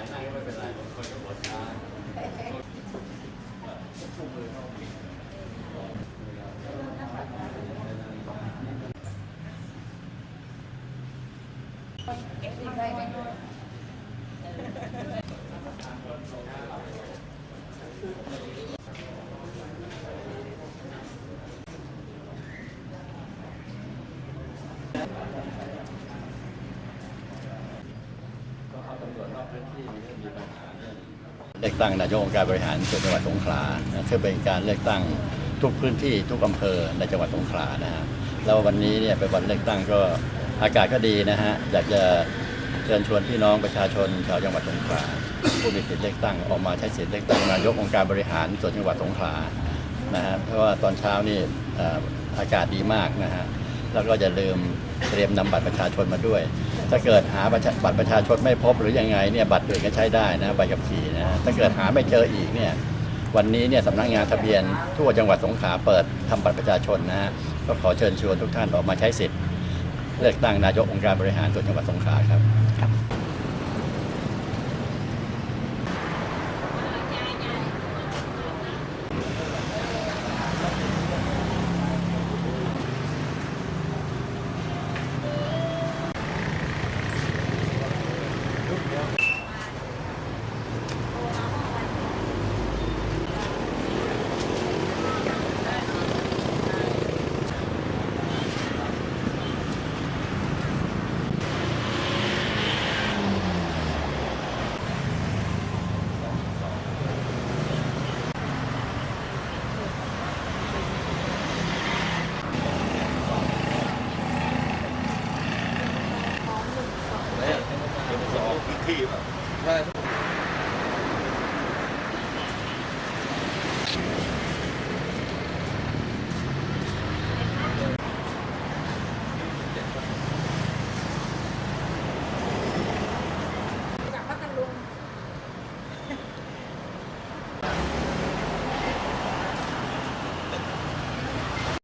ายหน้าก็ไม่เป็นไรบางคนก็ปวดขาก็เอาตำรวจนอกพื้นที่ไม่มีปัญหาเรื่อง เลือกตั้งนายกองค์การบริหารส่วนจังหวัดสงขลานะคือเป็นการเลือกตั้งทุกพื้นที่ทุกอำเภอในจังหวัดสงขลานะฮะแล้ววันนี้เนี่ยเป็นวันเลือกตั้งก็อากาศก็ดีนะฮะอยากจะเชิญชวนพี่น้องประชาชนชาวจังหวัดสงขลาผู้มีสิทธิ์เลือกตั้งออกมาใช้สิทธิ์เลือกตั้งนายกองค์การบริหารส่วนจังหวัดสงขลานะฮะเพราะว่าตอนเช้านี่อากาศดีมากนะฮะ แล้วก็อย่าลืมเตรียมนำบัตรประชาชนมาด้วย ถ้าเกิดหาบัตรประชาชนไม่พบหรือยังไงเนี่ยบัตรอื่นก็ใช้ได้นะใบขับขี่นะถ้าเกิดหาไม่เจออีกเนี่ยวันนี้เนี่ยสำนักงานทะเบียนทั่วจังหวัดสงขลาเปิดทำบัตรประชาชนนะฮะก็ขอเชิญชวนทุกท่านออกมาใช้สิทธิ์ เลือกตั้งนายกองค์การบริหารส่วนจังหวัดสงขลาครับ ที่แบบใช่